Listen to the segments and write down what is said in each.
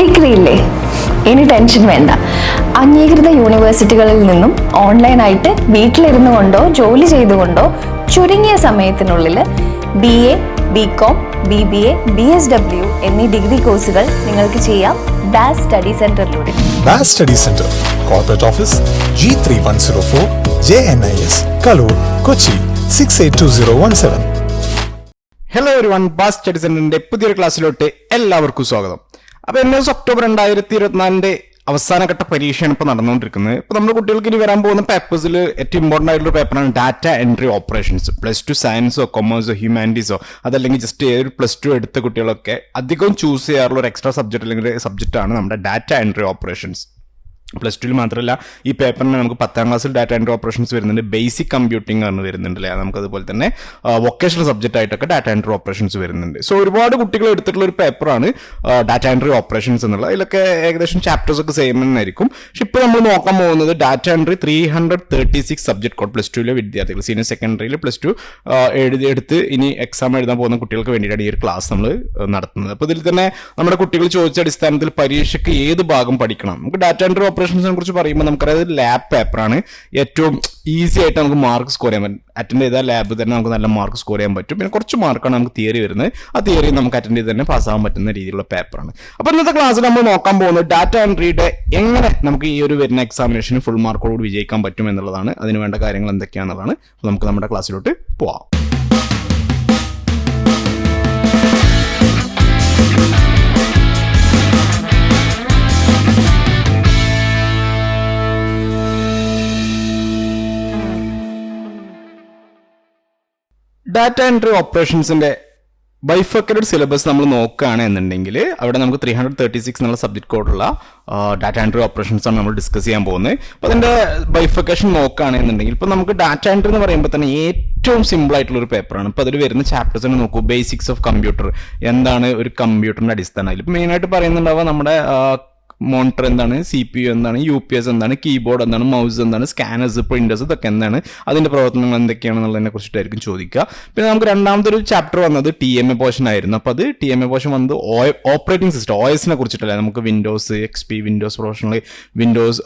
Degree ഇല്ലേ ഇനി tension വേണ്ട. അംഗീകൃത യൂണിവേഴ്സിറ്റികളിൽ നിന്നും ഓൺലൈനായിട്ട് വീട്ടിലിരുന്നു കൊണ്ടോ ജോലി ചെയ്തുകൊണ്ടോ ചുരുങ്ങിയ സമയത്തിനുള്ളിൽ B A B com B B A B S W എന്നീ ഡിഗ്രി കോഴ്സുകൾ നിങ്ങൾക്ക് ചെയ്യാം bass study സെന്ററിലൂടെ Baas study centre corporate office G three one zero four J N I S Kaloor Kochi six eight two zero one seven hello ഒരു one bass study സെന്ററിന്റെ പുതിയൊരു ക്ലാസ്സിലോട്ട് എല്ലാവർക്കും സ്വാഗതം. അപ്പൊ എൻ എസ് ഒക്ടോബർ രണ്ടായിരത്തി ഇരുപത്തിനാലിന്റെ അവസാനഘട്ട പരീക്ഷയാണ് ഇപ്പൊ നടന്നുകൊണ്ടിരിക്കുന്നത്. ഇപ്പൊ നമ്മുടെ കുട്ടികൾക്ക് ഇനി വരാൻ പോകുന്ന പേപ്പേഴ്സിൽ ഏറ്റവും ഇമ്പോർട്ടന്റ് ആയിട്ടുള്ള പേപ്പറാണ് data entry operations plus two സയൻസോ കൊമേഴ്സോ ഹ്യൂമാനിറ്റീസോ അതല്ലെങ്കിൽ ജസ്റ്റ് ഏതൊരു പ്ലസ് ടു എടുത്ത കുട്ടികളൊക്കെ അധികം ചൂസ് ചെയ്യാറുള്ള ഒരു എക്സ്ട്രാ സബ്ജക്ട് അല്ലെങ്കിൽ സബ്ജക്റ്റാണ് നമ്മുടെ ഡാറ്റ എൻട്രി ഓപ്പറേഷൻസ് പ്ലസ് ടുവിൽ മാത്രമല്ല ഈ പേപ്പറിന് നമുക്ക് പത്താം ക്ലാസ്സിൽ ഡാറ്റ എൻട്രി ഓപ്പറേഷൻസ് വരുന്നുണ്ട്. ബേസിക് കമ്പ്യൂട്ടിംഗ് ആണ് വരുന്നുണ്ട് അല്ലേ നമുക്ക് അതുപോലെ തന്നെ വൊക്കേഷണൽ സബ്ജക്റ്റ് ആയിട്ടൊക്കെ ഡാറ്റ എൻട്രി ഓപ്പറേഷൻസ് വരുന്നുണ്ട്. സോ ഒരുപാട് കുട്ടികൾ എടുത്തിട്ടുള്ള ഒരു പേപ്പറാണ് ഡാറ്റ എൻട്രി ഓപ്പറേഷൻസ് എന്നുള്ളത്. അതിലൊക്കെ ഏകദേശം ചാപ്റ്റേഴ്സ് ഒക്കെ സെയിം തന്നെ ആയിരിക്കും. പക്ഷെ ഇപ്പോൾ നമ്മൾ നോക്കാൻ പോകുന്നത് data entry three hundred thirty six subject code plus ടുവിലെ വിദ്യാർത്ഥികൾ സീനിയർ സെക്കൻഡറിയിൽ പ്ലസ് ടു എഴുതി എടുത്ത് ഇനി എക്സാം എഴുതാൻ പോകുന്ന കുട്ടികൾക്ക് വേണ്ടിയിട്ടാണ് ഈ ഒരു ക്ലാസ് നമ്മൾ നടത്തുന്നത്. അപ്പോൾ ഇതിൽ തന്നെ നമ്മുടെ കുട്ടികൾ ചോദിച്ച അടിസ്ഥാനത്തിൽ പരീക്ഷയ്ക്ക് ഏത് ഭാഗം പഠിക്കണം? നമുക്ക് ഡാറ്റ എൻട്രി ഓപ്പറേഷൻസിനെ കുറിച്ച് പറയുമ്പോൾ നമുക്കറിയാം ലാബ് പേപ്പറാണ് ഏറ്റവും ഈസി ആയിട്ട് നമുക്ക് മാർക്ക് സ്കോർ ചെയ്യാൻ പറ്റും. അറ്റൻഡ് ചെയ്താൽ ലാബ് തന്നെ നമുക്ക് നല്ല മാർക്ക് സ്കോർ ചെയ്യാൻ പറ്റും. പിന്നെ കുറച്ച് മാർക്കാണ് നമുക്ക് തിയറി വരുന്നത്. ആ തിയറി നമുക്ക് അറ്റൻഡ് ചെയ്ത് തന്നെ പാസ്സാകാൻ പറ്റുന്ന രീതിയിലുള്ള പേപ്പറാണ് അപ്പോൾ ഇന്നത്തെ ക്ലാസ്സിൽ നമ്മൾ നോക്കാൻ പോകുന്നത് ഡാറ്റ എൻട്രിയുടെ എങ്ങനെ നമുക്ക് ഈ ഒരു വരുന്ന എക്സാമിനേഷന് ഫുൾ മാർക്കോട് വിജയിക്കാൻ പറ്റും എന്നുള്ളതാണ്. അതിന് വേണ്ട കാര്യങ്ങൾ എന്തൊക്കെയാണെന്നുള്ളതാണ്. അപ്പോൾ നമുക്ക് നമ്മുടെ ക്ലാസ്സിലോട്ട് പോവാം. ഡാറ്റ എൻട്രി ഓപ്പറേഷൻസിന്റെ ബൈഫക്കറ്റഡ് സിലബസ് നമ്മൾ നോക്കുകയാണ് എന്നുണ്ടെങ്കിൽ അവിടെ നമുക്ക് ത്രീ ഹൺഡ്രഡ് തേർട്ടി സിക്സ് എന്നുള്ള സബ്ജക്ട് കോഡുള്ള ഡാറ്റ എൻട്രി ഓപ്പറേഷൻസ് ആണ് നമ്മൾ ഡിസ്കസ് ചെയ്യാൻ പോകുന്നത്. അപ്പോൾ അതിന്റെ ബൈഫക്കേഷൻ നോക്കുകയാണ് എന്നുണ്ടെങ്കിൽ ഇപ്പോൾ നമുക്ക് ഡാറ്റ എൻട്രി എന്ന് പറയുമ്പോൾ തന്നെ ഏറ്റവും സിമ്പിൾ ആയിട്ടുള്ള ഒരു പേപ്പറാണ് ഇപ്പോൾ അതിൽ വരുന്ന ചാപ്റ്റേഴ്സ് തന്നെ നോക്കൂ. ബേസിക്സ് ഓഫ് കമ്പ്യൂട്ടർ എന്താണ് ഒരു കമ്പ്യൂട്ടറിന്റെ അടിസ്ഥാനം? അതിൽ മെയിനായിട്ട് പറയുന്നുണ്ടാവുക നമ്മുടെ മോണിറ്റർ എന്താണ് സി പി യു എന്താണ് യു പി എസ് എന്താണ് കീബോർഡ് എന്താണ് മൗസ് എന്താണ് സ്കാനേഴ്സ് പ്രിന്റേഴ്സ് ഇതൊക്കെ എന്താണ് അതിന്റെ പ്രവർത്തനങ്ങൾ എന്തൊക്കെയാണെന്നുള്ളതിനെ കുറിച്ചിട്ടായിരിക്കും ചോദിക്കുക. പിന്നെ നമുക്ക് രണ്ടാമത്തെ ഒരു ചാപ്റ്റർ വന്നത് ടി എം എ പോർഷൻ ആയിരുന്നു. അപ്പോൾ അത് ടി എം എ പോർഷൻ വന്നത് ഓപ്പറേറ്റിംഗ് സിസ്റ്റം ഒ എസിനെ കുറിച്ചിട്ടല്ലേ? നമുക്ക് Windows X P Windows professional Windows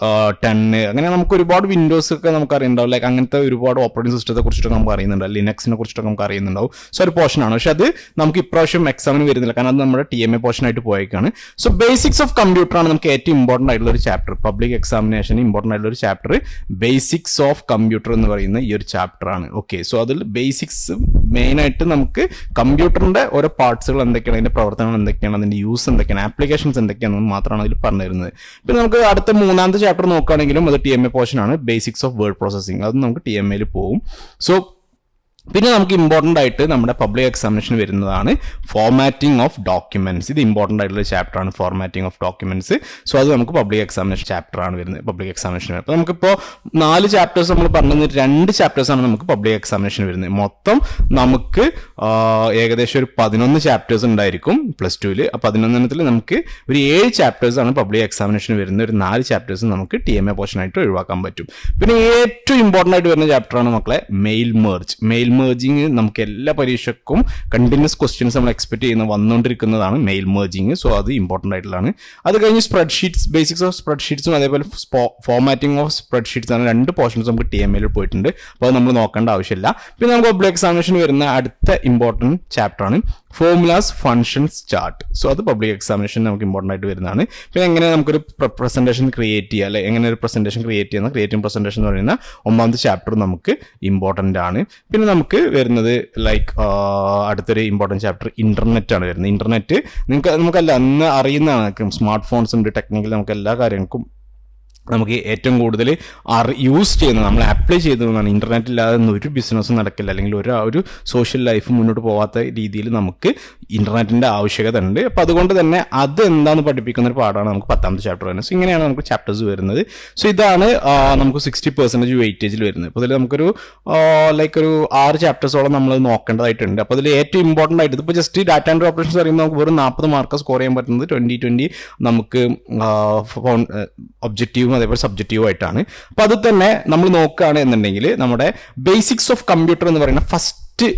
ten അങ്ങനെ നമുക്ക് ഒരുപാട് വിൻഡോസ് ഒക്കെ നമുക്ക് അറിയുന്നുണ്ടാവും. ലൈക്ക് അങ്ങനത്തെ ഒരുപാട് ഓപ്പറേറ്റിംഗ് സിസ്റ്റത്തെ കുറിച്ചിട്ടൊക്കെ നമുക്ക് അറിയുന്നുണ്ടാവും. ലിനക്സിനെ കുറിച്ചിട്ടൊക്കെ നമുക്ക് അറിയുന്നുണ്ടാവും. സോ ഒരു പോർഷനാണ് പക്ഷെ അത് നമുക്ക് ഇപ്രാവശ്യം എക്സാമിന് വരുന്നില്ല. കാരണം അത് നമ്മുടെ ടി എം എ പോർഷനായിട്ട് പോയേക്കാണ്. സോ ബേസിക്സ് ഓഫ് കമ്പ്യൂട്ടർ ആണ് നമുക്ക് ഏറ്റവും ഇമ്പോർട്ടന്റ് ആയിട്ടുള്ള ഒരു ചാപ്റ്റർ പബ്ലിക് എക്സാമിനേഷൻ ഇമ്പോർട്ടന്റ് ആയിട്ടുള്ള ഒരു ചാപ്റ്റർ ബേസിക്സ് ഓഫ് കമ്പ്യൂട്ടർ എന്ന് പറയുന്ന ഈ ഒരു ചാപ്റ്റർ ആണ്. ഓക്കെ സോ അതിൽ ബേസിക്സ് മെയിൻ ആയിട്ട് നമുക്ക് കമ്പ്യൂട്ടറിന്റെ ഓരോ പാർട്സുകൾ എന്തൊക്കെയാണ് അതിന്റെ പ്രവർത്തനങ്ങൾ എന്തൊക്കെയാണ് അതിന്റെ യൂസ് എന്തൊക്കെയാണ് ആപ്ലിക്കേഷൻസ് എന്തൊക്കെയാണ് മാത്രമാണ് അതിൽ പറഞ്ഞു തരുന്നത് പിന്നെ നമുക്ക് അടുത്ത മൂന്നാമത്തെ ചാപ്റ്റർ നോക്കുകയാണെങ്കിലും അത് ടി എം എ പോർഷൻ ആണ്. ബേസിക്സ് ഓഫ് വേർഡ് പ്രോസസ്സിംഗ് അത് നമുക്ക് ടി എം എയിൽ പോകും സോ പിന്നെ നമുക്ക് ഇമ്പോർട്ടന്റ് ആയിട്ട് നമ്മുടെ പബ്ലിക് എക്സാമിനേഷൻ വരുന്നതാണ് ഫോർമാറ്റിംഗ് ഓഫ് ഡോക്യുമെന്റ്സ് ഇത് ഇമ്പോർട്ടന്റ് ആയിട്ടുള്ള ചാപ്റ്റർ ആണ് ഫോർമാറ്റിംഗ് ഓഫ് ഡോക്യുമെന്റ്സ് സോ അത് നമുക്ക് പബ്ലിക് എക്സാമിനേഷൻ ചാപ്റ്റർ ആണ് വരുന്നത് പബ്ലിക് എക്സാമിനേഷൻ അപ്പോൾ നമുക്കിപ്പോൾ നാല് ചാപ്റ്റേഴ്സ് നമ്മൾ പറഞ്ഞത് രണ്ട് ചാപ്റ്റേഴ്സ് ആണ് നമുക്ക് പബ്ലിക് എക്സാമിനേഷൻ വരുന്നത്. മൊത്തം നമുക്ക് ഏകദേശം ഒരു പതിനൊന്ന് ചാപ്റ്റേഴ്സ് ഉണ്ടായിരിക്കും പ്ലസ് ടുവിൽ ആ പതിനൊന്നെണ്ണത്തിൽ നമുക്ക് ഒരു ഏഴ് ചാപ്റ്റേഴ്സ് ആണ് പബ്ലിക് എക്സാമിനേഷൻ വരുന്നത്. ഒരു നാല് ചാപ്റ്റേഴ്സ് നമുക്ക് ടി എം എ പോർഷൻ ആയിട്ട് ഒഴിവാക്കാൻ പറ്റും. പിന്നെ ഏറ്റവും ഇമ്പോർട്ടന്റ് ആയിട്ട് വരുന്ന ചാപ്റ്ററാണ് മക്കളെ മെയിൽ മെർജ് മെയിൽ മേർജിങ് നമുക്ക് എല്ലാ പരീക്ഷക്കും കണ്ടിന്യൂസ് ക്വസ്റ്റ്യൻസ് നമ്മൾ എക്സ്പെക്ട് ചെയ്യുന്ന വന്നുകൊണ്ടിരിക്കുന്നതാണ് മെയിൽ മേർജിങ് സോ അത് ഇമ്പോർട്ടന്റ് ആയിട്ടുള്ളതാണ്. അത് കഴിഞ്ഞ് spreadsheets basics of spread ഷീറ്റ്സും അതേപോലെ ഫോർമാറ്റിംഗ് ഓഫ് സ്പ്രെഡ് ഷീറ്റ്സ് ആണ് രണ്ട് പോർഷൻസ് നമുക്ക് ടി എം എയിൽ പോയിട്ടുണ്ട്. അപ്പോൾ നമ്മൾ നോക്കേണ്ട ആവശ്യമില്ല. പിന്നെ നമുക്ക് പബ്ലിക് എക്സാമിനേഷൻ വരുന്ന അടുത്ത ഇമ്പോർട്ടന്റ് ചാപ്റ്റർ ആണ്. Formulas functions chart. സോ അത് പബ്ലിക് എക്സാമിനേഷൻ നമുക്ക് ഇമ്പോർട്ടന്റ് ആയിട്ട് വരുന്നതാണ്. പിന്നെ എങ്ങനെ നമുക്കൊരു പ്രസന്റേഷൻ ക്രിയേറ്റ് ചെയ്യുക അല്ലെ? എങ്ങനെ ഒരു പ്രസന്റേഷൻ ക്രിയേറ്റ് ചെയ്യുന്ന ക്രിയേറ്റിംഗ് പ്രസന്റേഷൻ എന്ന് പറയുന്ന ഒന്നാമത്തെ ചാപ്റ്റർ നമുക്ക് ഇമ്പോർട്ടന്റ് ആണ്. പിന്നെ നമുക്ക് വരുന്നത് ലൈക്ക് അടുത്തൊരു ഇമ്പോർട്ടന്റ് ചാപ്റ്റർ ഇന്റർനെറ്റ് ആണ് വരുന്നത്. ഇന്റർനെറ്റ് നിങ്ങൾക്ക് നമുക്കല്ല അന്ന് അറിയുന്നതാണ് സ്മാർട്ട് ഫോൺസ് ഉണ്ട് ടെക്നിക്കൽ നമുക്ക് എല്ലാ കാര്യങ്ങൾക്കും നമുക്ക് ഏറ്റവും കൂടുതൽ യൂസ് ചെയ്യുന്നത്. നമ്മൾ അപ്ലൈ ചെയ്തതാണ് ഇന്റർനെറ്റ് ഇല്ലാതെ ഒരു ബിസിനസ്സും നടക്കില്ല. അല്ലെങ്കിൽ ഒരു ഒരു സോഷ്യൽ ലൈഫ് മുന്നോട്ട് പോകാത്ത രീതിയിൽ നമുക്ക് ഇന്റർനെറ്റിന്റെ ആവശ്യകത ഉണ്ട്. അപ്പോൾ അതുകൊണ്ട് തന്നെ അത് എന്താണെന്ന് പഠിപ്പിക്കുന്ന ഒരു പാഠമാണ് നമുക്ക് പത്താമത്തെ ചാപ്റ്റർ വരുന്നത് സോ ഇങ്ങനെയാണ് നമുക്ക് ചാപ്റ്റേഴ്സ് വരുന്നത്. സോ ഇതാണ് നമുക്ക് സിക്സ്റ്റി പെർസെന്റേജ് വെയിറ്റേജിൽ വരുന്നത്. അപ്പോൾ ഇതിൽ നമുക്കൊരു ലൈക്ക് ഒരു ആറ് ചാപ്റ്റേഴ്സോളം നമ്മൾ നോക്കേണ്ടതായിട്ടുണ്ട്. അപ്പോൾ അതിൽ ഏറ്റവും ഇമ്പോർട്ടന്റ് ആയിട്ട് ഇപ്പോൾ ജസ്റ്റ് ഡാറ്റ ആൻഡ് ഓപ്പറേഷൻസ് പറയുമ്പോൾ നമുക്ക് വെറും നാൽപ്പത് മാർക്ക് സ്കോർ ചെയ്യാൻ പറ്റുന്നത് ട്വന്റി ട്വന്റി നമുക്ക് ഒബ്ജക്റ്റീവും അതേപോലെ സബ്ജക്റ്റീവ് ആയിട്ടാണ്. അപ്പോൾ അത് തന്നെ നമ്മൾ നോക്കുകയാണ് എന്നുണ്ടെങ്കിൽ നമ്മുടെ ബേസിക്സ് ഓഫ് കമ്പ്യൂട്ടർ എന്ന് പറയുന്ന first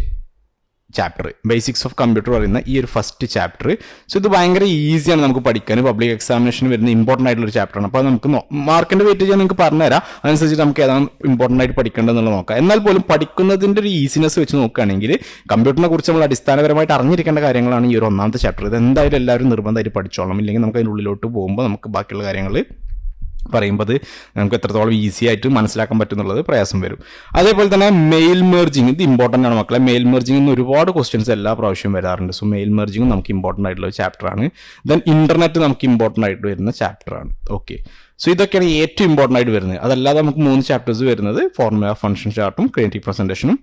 chapter basics of computer പറയുന്ന ഈ ഒരു ഫസ്റ്റ് ചാപ്റ്റർ സോ ഇത് ഭയങ്കര ഈസിയാണ് നമുക്ക് പഠിക്കാൻ പബ്ലിക് എക്സാമിനേഷൻ വരുന്ന ഇമ്പോർട്ടന്റ് ആയിട്ടുള്ള ഒരു ചാപ്റ്ററാണ് അപ്പോൾ നമുക്ക് മാർക്കിന്റെ വെയിറ്റേജ് ഞാൻ നിങ്ങൾക്ക് പറഞ്ഞുതരാം. അതനുസരിച്ച് നമുക്ക് ഏതാണ് ഇമ്പോർട്ടന്റ് ആയിട്ട് പഠിക്കേണ്ടതെന്നുള്ള നോക്കാം. എന്നാൽ പോലും പഠിക്കുന്നതിന്റെ ഒരു ഈസിനെസ് വെച്ച് നോക്കുകയാണെങ്കിൽ കമ്പ്യൂട്ടറിനെ കുറിച്ച് നമ്മൾ അടിസ്ഥാനപരമായിട്ട് അറിഞ്ഞിരിക്കേണ്ട കാര്യങ്ങളാണ് ഈ ഒരു ഒന്നാമത്തെ ചാപ്റ്റർ ഇത് എന്തായാലും എല്ലാവരും നിർബന്ധമായിട്ട് പഠിച്ചോളണം. ഇല്ലെങ്കിൽ നമുക്ക് അതിനുള്ളിലോട്ട് പോകുമ്പോൾ നമുക്ക് ബാക്കിയുള്ള കാര്യങ്ങൾ പറയുമ്പോൾ നമുക്ക് എത്രത്തോളം ഈസി ആയിട്ട് മനസ്സിലാക്കാൻ പറ്റുന്നുള്ളത് പ്രയാസം വരും. അതേപോലെ തന്നെ മെയിൽ മെർജിങ് ഇത് ഇമ്പോർട്ടന്റ് ആണ് മക്കളെ. മെയിൽ മെർജിങ് എന്ന് ഒരുപാട് ക്വസ്റ്റ്യൻസ് എല്ലാ പ്രാവശ്യവും വരാറുണ്ട്. സോ മെയിൽ മെർജിങ് നമുക്ക് ഇമ്പോർട്ടന്റ് ആയിട്ടുള്ള ചാപ്റ്റർ ആണ്. ദെൻ ഇന്റർനെറ്റ് നമുക്ക് ഇമ്പോർട്ടന്റ് ആയിട്ട് വരുന്ന ചാപ്റ്റർ ആണ്. ഓക്കെ സോ ഇതൊക്കെയാണ് ഏറ്റവും ഇമ്പോർട്ടന്റ് ആയിട്ട് വരുന്നത്. അതല്ലാതെ നമുക്ക് മൂന്ന് ചാപ്റ്റേഴ്സ് വരുന്നത് ഫോർമുല ഫംഗ്ഷൻ ചാർട്ടും ക്രിയേറ്റീവ് പ്രസന്റേഷനും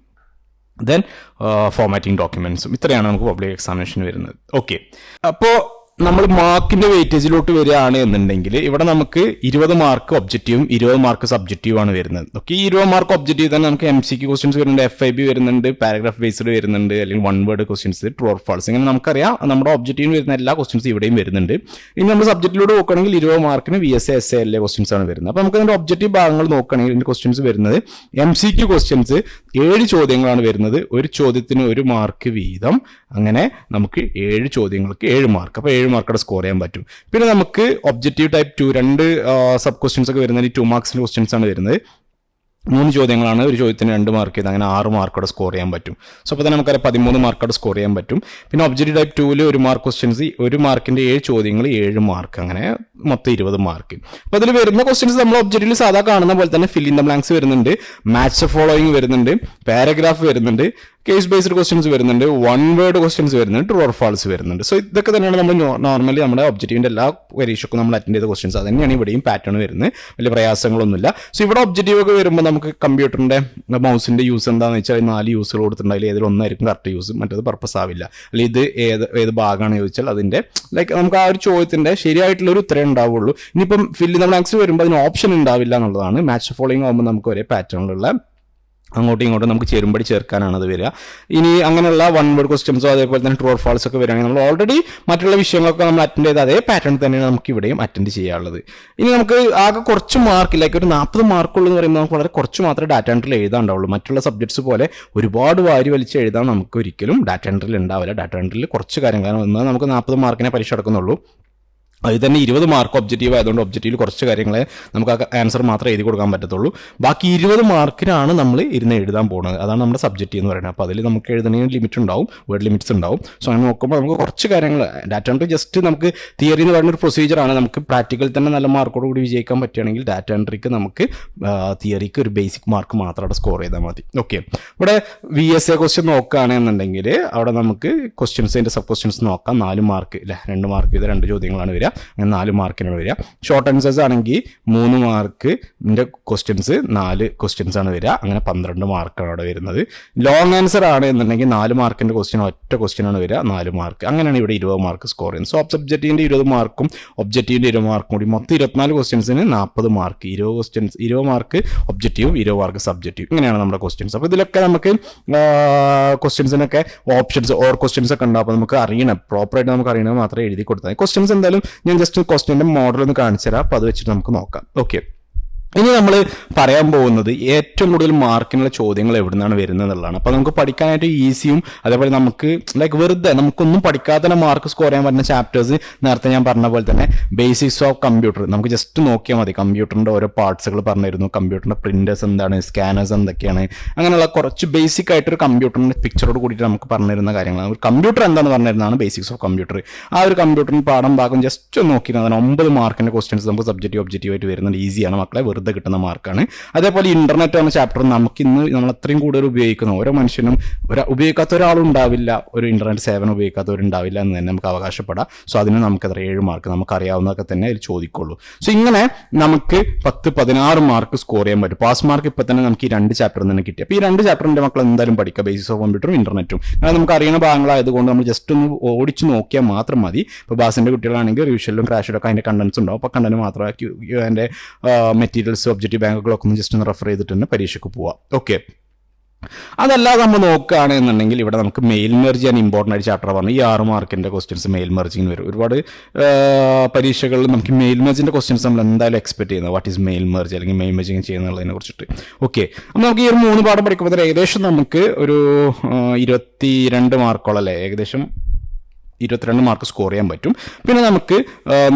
ദെൻ ഫോർമാറ്റിംഗ് ഡോക്യുമെന്റ്സും ഇത്രയാണ് നമുക്ക് പബ്ലിക് എക്സാമിനേഷൻ വരുന്നത്. ഓക്കെ അപ്പോൾ നമ്മൾ മാർക്കിന്റെ വെയിറ്റേജിലോട്ട് വരികയാണ് എന്നുണ്ടെങ്കിൽ ഇവിടെ നമുക്ക് ഇരുപത് മാർക്ക് ഒബ്ജക്റ്റീവും ഇരുപത് മാർക്ക് സബ്ജക്റ്റീവും ആണ് വരുന്നത്. ഓക്കെ ഈ ഇരുപത് മാർക്ക് ഒബ്ജക്റ്റീവ് തന്നെ നമുക്ക് എം സി ക്വസ്റ്റ്യൻസ് വരുന്നുണ്ട് എഫ് ഐ ബി വരുന്നുണ്ട് പാരഗ്രാഫ് ബേസ്ഡ് വരുന്നുണ്ട് അല്ലെങ്കിൽ one word questions true or false ഇങ്ങനെ നമുക്കറിയാം നമ്മുടെ ഒബ്ജക്റ്റീവിന് വരുന്ന എല്ലാ ക്വസ്റ്റ്യൻസ് ഇവിടെയും വരുന്നുണ്ട്. ഇനി നമ്മൾ സബ്ജക്റ്റിലൂടെ നോക്കുകയാണെങ്കിൽ ഇരുപത് മാർക്കിന് V S S A questions ആണ് വരുന്നത്. അപ്പോൾ നമുക്ക് അതിന്റെ ഒബ്ജക്റ്റീവ് ഭാഗങ്ങൾ നോക്കുകയാണെങ്കിൽ ഇതിന്റെ ക്വസ്റ്റ്യൻസ് വരുന്നത് എം സി ക്യു ക്വസ്റ്റ്യൻസ് ഏഴ് ചോദ്യങ്ങളാണ് വരുന്നത്. ഒരു ചോദ്യത്തിന് ഒരു മാർക്ക് വീതം. അങ്ങനെ നമുക്ക് ഏഴ് ചോദ്യങ്ങൾക്ക് ഏഴ് മാർക്ക് അപ്പോൾ ഏഴ് മാർക്കോടെ സ്കോർ ചെയ്യാൻ പറ്റും. പിന്നെ നമുക്ക് ഒബ്ജക്റ്റീവ് ടൈപ്പ് ടു രണ്ട് സബ് ക്വസ്റ്റ്യൻസ് ഒക്കെ വരുന്നത് ടു മാർക്സിന്റെ ക്വസ്റ്റ്യൻസ് ആണ് വരുന്നത്. മൂന്ന് ചോദ്യങ്ങളാണ്. ഒരു ചോദ്യത്തിന് രണ്ട് മാർക്ക് ചെയ്ത് അങ്ങനെ ആറ് മാർക്കോടെ സ്കോർ ചെയ്യാൻ പറ്റും. സോ അപ്പോൾ തന്നെ നമുക്കറിയാം പതിമൂന്ന് മാർക്കോടെ സ്കോർ ചെയ്യാൻ പറ്റും. പിന്നെ ഒബ്ജക്റ്റീവ് ടൈപ്പ് ടൂവിൽ ഒരു മാർക്ക് ക്വസ്റ്റ്യൻസ് ഒരു മാർക്കിന്റെ ഏഴ് ചോദ്യങ്ങൾ ഏഴ് മാർക്ക് അങ്ങനെ മൊത്തം ഇരുപത് മാർക്ക് അപ്പോൾ അതിൽ വരുന്ന ക്വസ്റ്റ്യൻസ് നമ്മൾ ഒബ്ജക്റ്റീവിൽ സാധാ കാണുന്ന പോലെ തന്നെ ഫിൽ ഇൻ ദ ബ്ലാങ്ക്സ് വരുന്നുണ്ട്. മാച്ച് ഫോളോയിങ് വരുന്നുണ്ട്. പാരഗ്രാഫ് വരുന്നുണ്ട്. കേസ് ബേസ്ഡ് ക്വസ്റ്റ്യൻസ് വരുന്നുണ്ട്. വൺ വേർഡ് ക്വസ്റ്റ്യൻസ് വരുന്നുണ്ട്. ട്രൂ ഓർ ഫാൾസ് വരുന്നുണ്ട്. സോ ഇതൊക്കെ തന്നെയാണ് നമ്മൾ നോർമലി നമ്മുടെ ഒബ്ജക്റ്റീവിന്റെ എല്ലാ പരീക്ഷയ്ക്കും നമ്മൾ അറ്റൻഡ് ചെയ്ത ക്വസ്റ്റ്യൻസ് അത് തന്നെയാണ് ഇവിടെയും പാറ്റേൺ വരുന്നത്. വലിയ പ്രയാസങ്ങളൊന്നുമില്ല. സോ ഇവിടെ ഒബ്ജക്റ്റീവ് ഒക്കെ വരുമ്പോൾ നമുക്ക് കമ്പ്യൂട്ടറിന്റെ മൗസിന്റെ യൂസ് എന്താണെന്ന് വെച്ചാൽ നാല് യൂസുകൾ കൊടുത്തിട്ടുണ്ടെങ്കിൽ ഏതിൽ ഒന്നായിരിക്കും കറക്റ്റ് യൂസ് മറ്റത് പർപ്പസ് ആവില്ല. അല്ലെങ്കിൽ ഇത് ഏത് ഏത് ഭാഗമാണ് ചോദിച്ചാൽ അതിന്റെ ലൈക്ക് നമുക്ക് ആ ഒരു ചോദ്യത്തിന്റെ ശരിയായിട്ടുള്ള ഒരു ഉത്തരം ഉണ്ടാവുള്ളൂ. ഇനിയിപ്പം ഫില്ല് നമ്മൾ ആക്സ് വരുമ്പോൾ അതിന് ഓപ്ഷൻ ഉണ്ടാവില്ല എന്നുള്ളതാണ്. മാച്ച് ഫോളോയിങ് ആകുമ്പോൾ നമുക്ക് ഒരേ പാറ്റേണിലുള്ള അങ്ങോട്ടും ഇങ്ങോട്ടും നമുക്ക് ചേരുമ്പടി ചേർക്കാനാണ് അത് വരിക. ഇനി അങ്ങനെയുള്ള വൺ വേർഡ് ക്വസ്റ്റ്യൻസോ അതേപോലെ തന്നെ ട്രൂ ഫാൾസ് ഒക്കെ വരികയാണെങ്കിൽ നമ്മൾ ഓൾറെഡി മറ്റുള്ള വിഷയങ്ങളൊക്കെ നമ്മൾ അറ്റൻഡ് ചെയ്ത അതേ പാറ്റേൺ തന്നെയാണ് നമുക്ക് ഇവിടെയും അറ്റൻഡ് ചെയ്യാനുള്ളത്. ഇനി നമുക്ക് ആകെ കുറച്ച് മാർക്ക് ലൈക്ക് ഒരു നാൽപ്പത് മാർക്കുള്ളൂ എന്ന് പറയുമ്പോൾ നമുക്ക് വളരെ കുറച്ച് മാത്രമേ ഡാറ്റ എൻട്രിൽ എഴുതാണ്ടാവുള്ളൂ മറ്റുള്ള സബ്ജക്ട്സ് പോലെ ഒരുപാട് വാരി വലിച്ച് എഴുതാൻ നമുക്ക് ഒരിക്കലും ഡാറ്റ എൻട്രിൽ ഉണ്ടാവില്ല. ഡാറ്റ എൻട്രിൽ കുറച്ച് കാര്യങ്ങളാണ് ഒന്നാൽ നമുക്ക് നാൽപ്പത് മാർക്കിനെ പരീക്ഷ എടുക്കുന്നുള്ളൂ അതിൽ തന്നെ ഇരുപത് മാർക്ക് ഒബ്ജക്റ്റീവ് ആയതുകൊണ്ട് ഒബ്ജക്റ്റീവിൽ കുറച്ച് കാര്യങ്ങളെ നമുക്ക് ആൻസർ മാത്രമേ എഴുതി കൊടുക്കാൻ പറ്റത്തുള്ളൂ. ബാക്കി ഇരുപത് മാർക്കിനാണ് നമ്മൾ ഇരുന്ന് എഴുതാൻ പോകുന്നത് അതാണ് നമ്മുടെ സബ്ജക്റ്റ് എന്ന് പറയുന്നത്. അപ്പോൾ അതിൽ നമുക്ക് എഴുതുന്നതിന് ലിമിറ്റ് ഉണ്ടാവും വേർഡ് ലിമിറ്റ്സ് ഉണ്ടാവും. സോ അങ്ങനെ നോക്കുമ്പോൾ നമുക്ക് കുറച്ച് കാര്യങ്ങൾ ഡാറ്റ എൻട്രി ജസ്റ്റ് നമുക്ക് തിയറി എന്ന് പറയുന്ന ഒരു പ്രൊസീജിയറാണ് നമുക്ക് പ്രാക്ടിക്കൽ തന്നെ നല്ല മാർക്കോട് കൂടി വിജയിക്കാൻ പറ്റുകയാണെങ്കിൽ ഡാറ്റ എൻട്രിക്ക് നമുക്ക് തിയറിക്ക് ഒരു ബേസിക് മാർക്ക് മാത്രം അവിടെ സ്കോർ ചെയ്താൽ മതി. ഓക്കെ ഇവിടെ വി എസ് എ ക്വസ്റ്റ്യൻ നോക്കുകയാണെന്നുണ്ടെങ്കിൽ അവിടെ നമുക്ക് ക്വസ്റ്റ്യൻസിന്റെ സബ് ക്വസ്റ്റ്യൻസ് നോക്കാം. നാല് മാർക്ക് ഇല്ല രണ്ട് മാർക്ക് ചെയ്ത രണ്ട് ചോദ്യങ്ങളാണ് വരിക. അങ്ങനെ നാല് മാർക്കിനാണ് വരിക. ഷോർട്ട് ആൻസേഴ്സ് ആണെങ്കിൽ മൂന്ന് മാർക്ക് ക്വസ്റ്റ്യൻസ് നാല് ക്വസ്റ്റ്യൻസ് ആണ് വരിക. അങ്ങനെ പന്ത്രണ്ട് മാർക്കാണ് അവിടെ വരുന്നത്. ലോങ് ആൻസർ ആണ് എന്നുണ്ടെങ്കിൽ നാല് മാർക്കിന്റെ ക്വസ്റ്റ്യൻ ഒറ്റ ക്വസ്റ്റ്യൻ ആണ് വരിക. നാല് മാർക്ക് അങ്ങനെയാണ് ഇവിടെ ഇരുപത് മാർക്ക് സ്കോർ ചെയ്യുന്നത്. സോ സബ്ജക്റ്റിന്റെ ഇരുപത് മാർക്കും ഒബ്ജക്റ്റീവിന്റെ ഇരുപത് മാർക്കും കൂടി മൊത്തം ഇരുപത്തിനാല് ക്വസ്റ്റ്യൻസിന് നാൽപ്പത് മാർക്ക് ഇരുപത് ക്വസ്റ്റ്യൻസ് ഇരുപത് മാർക്ക് ഒബ്ജക്റ്റീവും ഇരുപത് മാർക്ക് സബ്ജക്റ്റീവ് ഇങ്ങനെയാണ് നമ്മുടെ ക്വസ്റ്റ്യൻസ് അപ്പോൾ ഇതിലൊക്കെ നമുക്ക് ക്വസ്റ്റ്യൻസിനൊക്കെ ഓപ്ഷൻസ് ഓർ ക്വസ്റ്റ്യൻസ് ഒക്കെ ഉണ്ടാകും നമുക്ക് അറിയണം. പ്രോപ്പറായിട്ട് നമുക്ക് അറിയണമെങ്കിൽ മാത്രമേ എഴുതി കൊടുത്താൽ ക്വസ്റ്റ്യൻസ് എന്തായാലും ഞാൻ ജസ്റ്റ് ക്വസ്റ്റ്യന്റെ മോഡൽ ഒന്ന് കാണിച്ചു തരാം അപ്പോൾ അത് വെച്ചിട്ട് നമുക്ക് നോക്കാം. ഓക്കെ ഇനി നമ്മൾ പറയാൻ പോകുന്നത് ഏറ്റവും കൂടുതൽ മാർക്കിനുള്ള ചോദ്യങ്ങൾ എവിടെ നിന്നാണ് വരുന്നത് എന്നുള്ളതാണ്. അപ്പോൾ നമുക്ക് പഠിക്കാനായിട്ട് ഈസിയും അതേപോലെ നമുക്ക് ലൈക്ക് വെറുതെ നമുക്കൊന്നും പഠിക്കാത്ത മാർക്ക് സ്കോർ ചെയ്യാൻ പറ്റുന്ന ചാപ്റ്റേഴ്സ് നേരത്തെ ഞാൻ പറഞ്ഞ പോലെ തന്നെ ബേസിക്സ് ഓഫ് കമ്പ്യൂട്ടർ നമുക്ക് ജസ്റ്റ് നോക്കിയാൽ മതി. കമ്പ്യൂട്ടറിന്റെ ഓരോ പാർട്സുകൾ പറഞ്ഞിരുന്നു. കമ്പ്യൂട്ടറിന്റെ പ്രിന്റേഴ്സ് എന്താണ്? സ്കാനേഴ്സ് എന്തൊക്കെയാണ്? അങ്ങനെയുള്ള കുറച്ച് ബേസിക് ആയിട്ടൊരു കമ്പ്യൂട്ടറിന്റെ പിക്ചറോട് കൂടിയിട്ട് നമുക്ക് പറഞ്ഞിരുന്ന കാര്യങ്ങളാണ്. ഒരു കമ്പ്യൂട്ടർ എന്താണെന്ന് പറഞ്ഞിരുന്നതാണ് ബേസിക്സ് ഓഫ് കമ്പ്യൂട്ടർ ആ ഒരു കമ്പ്യൂട്ടറിന് പാഠം ഭാഗം ജസ്റ്റ് നോക്കിയിരുന്നതാണ് ഒമ്പത് മാർക്കിന്റെ ക്വസ്റ്റ്യൻസ് നമുക്ക് സബ്ജക്റ്റീവ് ഒബ്ജക്റ്റീവ് ആയിട്ട് വരുന്നത് ഈസിയാണ് മക്കളെ വെറുതെ കിട്ടുന്ന മാർക്കാണ്. അതേപോലെ ഇന്റർനെറ്റ് എന്ന ചാപ്റ്റർ നമുക്ക് ഇന്ന് നമ്മൾ അത്രയും കൂടുതൽ ഉപയോഗിക്കുന്ന ഓരോ മനുഷ്യനും ഒരു ഉപയോഗിക്കാത്ത ഒരാളും ഉണ്ടാവില്ല ഒരു ഇന്റർനെറ്റ് സേവനം ഉപയോഗിക്കാത്തവരുണ്ടാവില്ല എന്ന് തന്നെ നമുക്ക് അവകാശപ്പെടാം. സോ അതിന് നമുക്ക് എത്ര ഏഴ് മാർക്ക് നമുക്ക് അറിയാവുന്നതൊക്കെ തന്നെ അതിൽ ചോദിക്കുള്ളൂ. സോ ഇങ്ങനെ നമുക്ക് പത്ത് പതിനാറ് മാർക്ക് സ്കോർ ചെയ്യാൻ പറ്റും. പാസ് മാർക്ക് ഇപ്പൊ തന്നെ നമുക്ക് ഈ രണ്ട് ചാപ്റ്ററിൽ തന്നെ കിട്ടി. അപ്പോൾ ഈ രണ്ട് ചാപ്റ്ററിന്റെ മക്കൾ എന്തായാലും പഠിക്കുക ബേസിസ് ഓഫ് കമ്പ്യൂട്ടറും ഇന്റർനെറ്റും കാരണം നമുക്ക് അറിയുന്ന ഭാഗങ്ങളായതുകൊണ്ട് നമ്മൾ ജസ്റ്റ് ഒന്ന് ഓടിച്ച് നോക്കിയാൽ മാത്രം മതി. ഇപ്പോൾ ബാസിന്റെ കുട്ടികളാണെങ്കിൽ റിവിഷനിലും ക്രാഷിലും ഒക്കെ അതിന്റെ കണ്ടൻസ് ഉണ്ടാവും. അപ്പോൾ കണ്ടന്റ് മാത്രമാക്കി അതിന്റെ മെറ്റീരിയൽസ് ഒബ്ജക്റ്റീവ് ബാങ്കുകളൊക്കെ ഒന്ന് ജസ്റ്റ് ഒന്ന് റെഫർ ചെയ്തിട്ട് പരീക്ഷയ്ക്ക് പോവാം. ഓക്കെ അതല്ലാതെ നമ്മൾ നോക്കുകയാണെന്നുണ്ടെങ്കിൽ ഇവിടെ നമുക്ക് മെയിൽ മെർജ് ചെയ്യാൻ ഇമ്പോർട്ടന്റ് ആയിട്ട് ചാപ്റ്റർ പറഞ്ഞു ഈ ആറ് മാർക്കിന്റെ ക്വസ്റ്റ്യൻസ് മെയിൽ മെർജിങ് വരും. ഒരുപാട് പരീക്ഷകളിൽ നമുക്ക് മെയിൽ മെർജിന്റെ ക്വസ്റ്റ്യൻസ് നമ്മൾ എന്തായാലും എക്സ്പെക്ട് ചെയ്യുന്നത്. വാട്ട് ഈസ് മെയിൽ മെർജ് അല്ലെങ്കിൽ മെയിൽ മെർജിങ് ചെയ്യുന്നതിനെ കുറിച്ചിട്ട്. ഓക്കെ അപ്പോൾ നമുക്ക് ഈ ഒരു മൂന്ന് പാഠം പഠിക്കുമ്പോൾ ഏകദേശം നമുക്ക് ഒരു ഇരുപത്തി രണ്ട് മാർക്കോളല്ലേ ഏകദേശം ഇരുപത്തിരണ്ട് മാർക്ക് സ്കോർ ചെയ്യാൻ പറ്റും. പിന്നെ നമുക്ക്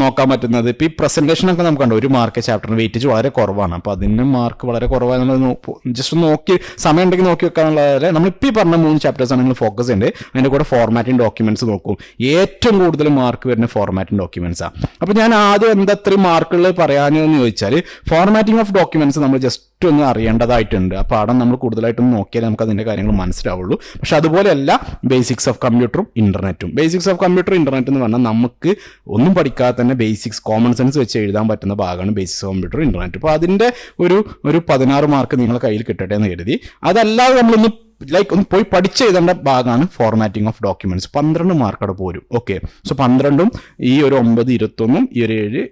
നോക്കാൻ പറ്റുന്നത് ഇപ്പോൾ ഈ പ്രസന്റേഷനൊക്കെ നമുക്ക് കണ്ടു ഒരു മാർക്ക് ചാപ്റ്ററിന് വെയിറ്റേജ് വളരെ കുറവാണ്. അപ്പോൾ അതിന് മാർക്ക് വളരെ കുറവാണ് നമ്മൾ ജസ്റ്റ് നോക്കി സമയം ഉണ്ടെങ്കിൽ നോക്കി വെക്കാനുള്ളതല്ല. നമ്മളിപ്പോൾ പറഞ്ഞ മൂന്ന് ചാപ്റ്റേഴ്സാണ് നിങ്ങൾ ഫോക്കസ് ചെയ്യേണ്ടത് അതിന്റെ കൂടെ ഫോർമാറ്റിംഗ് ഡോക്യുമെന്റ്സ് നോക്കും. ഏറ്റവും കൂടുതൽ മാർക്ക് വരുന്ന ഫോർമാറ്റിംഗ് ഡോക്യുമെന്റ്സാണ് അപ്പോൾ ഞാൻ ആദ്യം എന്താ ഇത്രയും മാർക്കുകൾ പറയാനെന്ന് ചോദിച്ചാൽ ഫോർമാറ്റിംഗ് ഓഫ് ഡോക്യുമെന്റ്സ് നമ്മൾ ജസ്റ്റ് ഒന്ന് അറിയേണ്ടതായിട്ടുണ്ട്. ആ പാഠം നമ്മൾ കൂടുതലായിട്ടൊന്ന് നോക്കിയാൽ നമുക്ക് അതിന്റെ കാര്യങ്ങൾ മനസ്സിലാവുള്ളൂ. പക്ഷെ അതുപോലെയല്ല ബേസിക്സ് ഓഫ് കമ്പ്യൂട്ടറും ഇന്റർനെറ്റും ബേസിക്സ് ഓഫ് കമ്പ്യൂട്ടർ ഇന്റർനെറ്റ് എന്ന് പറഞ്ഞാൽ നമുക്ക് ഒന്നും പഠിക്കാതെ തന്നെ ബേസിക്സ് കോമൺ സെൻസ് വെച്ച് എഴുതാൻ പറ്റുന്ന ഭാഗമാണ് ബേസിക്സ് ഓഫ് കമ്പ്യൂട്ടർ ഇന്റർനെറ്റ് അപ്പോൾ അതിന്റെ ഒരു ഒരു പതിനാറ് മാർക്ക് നിങ്ങളുടെ കയ്യിൽ കിട്ടട്ടെ എന്ന് കരുതി. അതല്ലാതെ നമ്മളൊന്ന് ലൈക്ക് ഒന്ന് പോയി പഠിച്ച് എഴുതേണ്ട ഭാഗമാണ് ഫോർമാറ്റിംഗ് ഓഫ് ഡോക്യുമെന്റ്സ് പന്ത്രണ്ട് മാർക്കോടെ അവിടെ പോരും. ഓക്കെ സോ പന്ത്രണ്ടും ഈ ഒരു ഒമ്പത് ഇരുപത്തൊന്നും ഈ ഒരു ഏഴ്